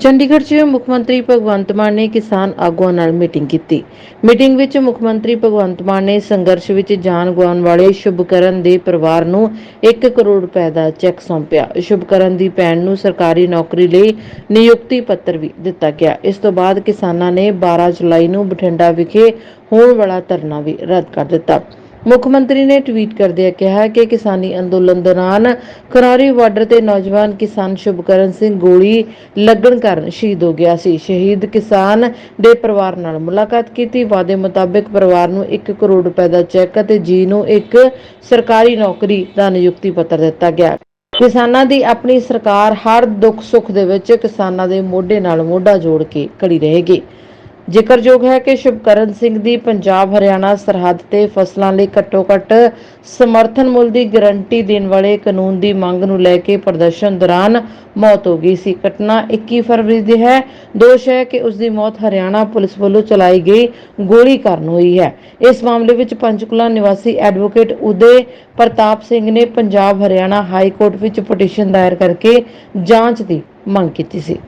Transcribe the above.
ਚੰਡੀਗੜ੍ਹ 'ਚ ਮੁੱਖ ਮੰਤਰੀ ਭਗਵੰਤ ਮਾਨ ਨੇ ਕਿਸਾਨ ਆਗੂਆਂ ਨਾਲ ਮੀਟਿੰਗ ਕੀਤੀ। ਮੀਟਿੰਗ ਵਿੱਚ ਮੁੱਖ ਮੰਤਰੀ ਭਗਵੰਤ ਮਾਨ ਨੇ ਸੰਘਰਸ਼ ਵਿੱਚ ਜਾਨ ਗਵਾਉਣ ਵਾਲੇ ਸ਼ੁਭਕਰਨ ਦੇ ਪਰਿਵਾਰ ਨੂੰ 1 ਕਰੋੜ ਰੁਪਏ ਦਾ ਚੈੱਕ ਸੌਂਪਿਆ। ਸ਼ੁਭਕਰਨ ਦੀ ਭੈਣ ਨੂੰ ਸਰਕਾਰੀ ਨੌਕਰੀ ਲਈ ਨਿਯੁਕਤੀ ਪੱਤਰ ਵੀ ਦਿੱਤਾ ਗਿਆ। ਇਸ ਤੋਂ ਬਾਅਦ ਕਿਸਾਨਾਂ ਨੇ 12 ਜੁਲਾਈ ਨੂੰ ਬਠਿੰਡਾ ਵਿਖੇ ਹੋਣ ਵਾਲਾ ਧਰਨਾ ਵੀ ਰੱਦ ਕਰ ਦਿੱਤਾ। ਮੁੱਖ ਮੰਤਰੀ ਨੇ ਟਵੀਟ ਕਰਦਿਆਂ ਕਿਹਾ ਕਿ ਕਿਸਾਨੀ ਅੰਦੋਲਨ ਦੌਰਾਨ ਖਰੌਰੀ ਬਾਰਡਰ ਤੇ ਨੌਜਵਾਨ ਕਿਸਾਨ ਸ਼ੁਭਕਰਨ ਸਿੰਘ ਗੋਲੀ ਲੱਗਣ ਕਾਰਨ ਸ਼ਹੀਦ ਹੋ ਗਿਆ ਸੀ। ਸ਼ਹੀਦ ਕਿਸਾਨ ਦੇ ਪਰਿਵਾਰ ਨਾਲ ਮੁਲਾਕਾਤ ਕੀਤੀ। ਵਾਅਦੇ ਮੁਤਾਬਕ ਪਰਿਵਾਰ ਨੂੰ 1 ਕਰੋੜ ਰੁਪਏ ਦਾ ਚੈੱਕ ਅਤੇ ਜੀ ਨੂੰ ਇੱਕ ਸਰਕਾਰੀ ਨੌਕਰੀ ਦਾ ਨਿਯੁਕਤੀ ਪੱਤਰ ਦਿੱਤਾ ਗਿਆ। ਕਿਸਾਨਾਂ ਦੀ ਆਪਣੀ ਸਰਕਾਰ ਹਰ ਦੁੱਖ ਸੁੱਖ ਦੇ ਵਿੱਚ ਕਿਸਾਨਾਂ ਦੇ ਮੋਢੇ ਨਾਲ ਮੋਢਾ ਜੋੜ ਕੇ ਖੜੀ ਰਹੇਗੀ। ਜ਼ਿਕਰਯੋਗ ਹੈ ਕਿ ਸ਼ੁਭਕਰਨ ਸਿੰਘ ਦੀ ਪੰਜਾਬ ਹਰਿਆਣਾ ਸਰਹੱਦ ਤੇ ਫਸਲਾਂ ਲਈ ਘੱਟੋ-ਘੱਟ ਸਮਰਥਨ ਮੁੱਲ ਦੀ ਗਾਰੰਟੀ ਦੇਣ ਵਾਲੇ ਕਾਨੂੰਨ ਦੀ ਮੰਗ ਨੂੰ ਲੈ ਕੇ ਪ੍ਰਦਰਸ਼ਨ ਦੌਰਾਨ ਮੌਤ ਹੋ ਗਈ ਸੀ। ਘਟਨਾ 21 ਫਰਵਰੀ ਦੀ ਹੈ। ਦੋਸ਼ ਹੈ ਕਿ ਉਸ ਦੀ ਮੌਤ ਹਰਿਆਣਾ ਪੁਲਿਸ ਵੱਲੋਂ ਚਲਾਈ ਗਈ ਗੋਲੀ ਕਾਰਨ ਹੋਈ ਹੈ। ਇਸ ਮਾਮਲੇ ਵਿੱਚ ਪੰਚਕੁਲਾ ਨਿਵਾਸੀ ਐਡਵੋਕੇਟ ਉਦੇ ਪ੍ਰਤਾਪ ਸਿੰਘ ਨੇ ਪੰਜਾਬ ਹਰਿਆਣਾ ਹਾਈ ਕੋਰਟ ਵਿੱਚ ਪਟੀਸ਼ਨ ਦਾਇਰ ਕਰਕੇ ਜਾਂਚ ਦੀ ਮੰਗ ਕੀਤੀ ਸੀ।